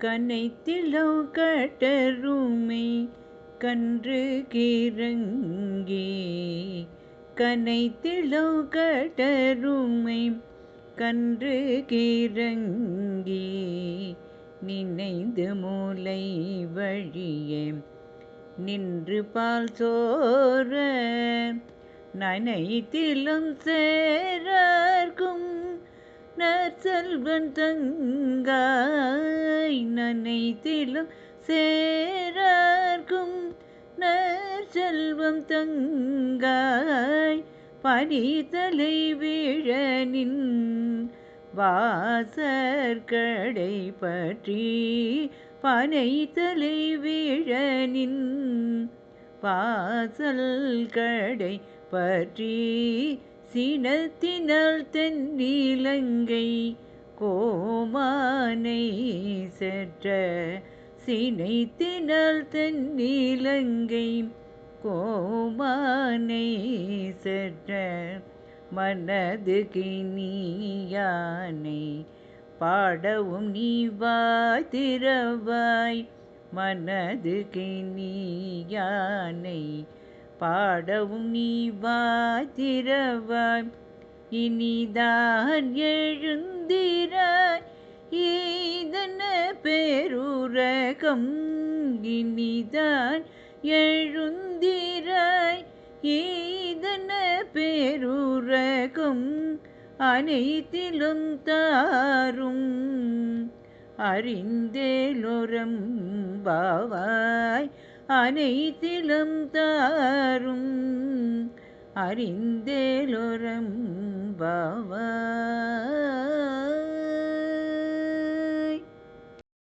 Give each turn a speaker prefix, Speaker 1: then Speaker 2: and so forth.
Speaker 1: கனை கனைத்திலோ கட்டருமை கன்று கிறங்கி கனைத்திலோ கட்டருமை கன்று கிறங்கி நினைந்து மூளை வழியே நின்று பால் சோர நனைத்திலும் சேரார்க்கும் நற்செல்வன் தங்கா நனைத்திலும் சேரார்க்கும் நற்செல்வம் தங்காய் பனிதலை வீழனின் வாசற்கடை பற்றி பனைத்தலை வீழனின் வாசல் கடை பற்றி சினத்தினால் தென்னிலங்கை கோமானை செற்ற சினைத்தினால் தென்னிலங்கை கோமானை செற்ற மனது கிணியானை பாடவும் நீ வாதிரவாய் மனது கிணியானை பாடவும் நீ வாதிரவாய் இனிதான் எழுந்திராய். ஈதன பேருரகம் இனிதான் எழுந்திராய். ஈதன பேருரகம் அனைத்திலும் தாரும். அறிந்தேலொரம் பாவாய் அனைத்திலும் தாரும். அறிந்தேலோரம் பாவா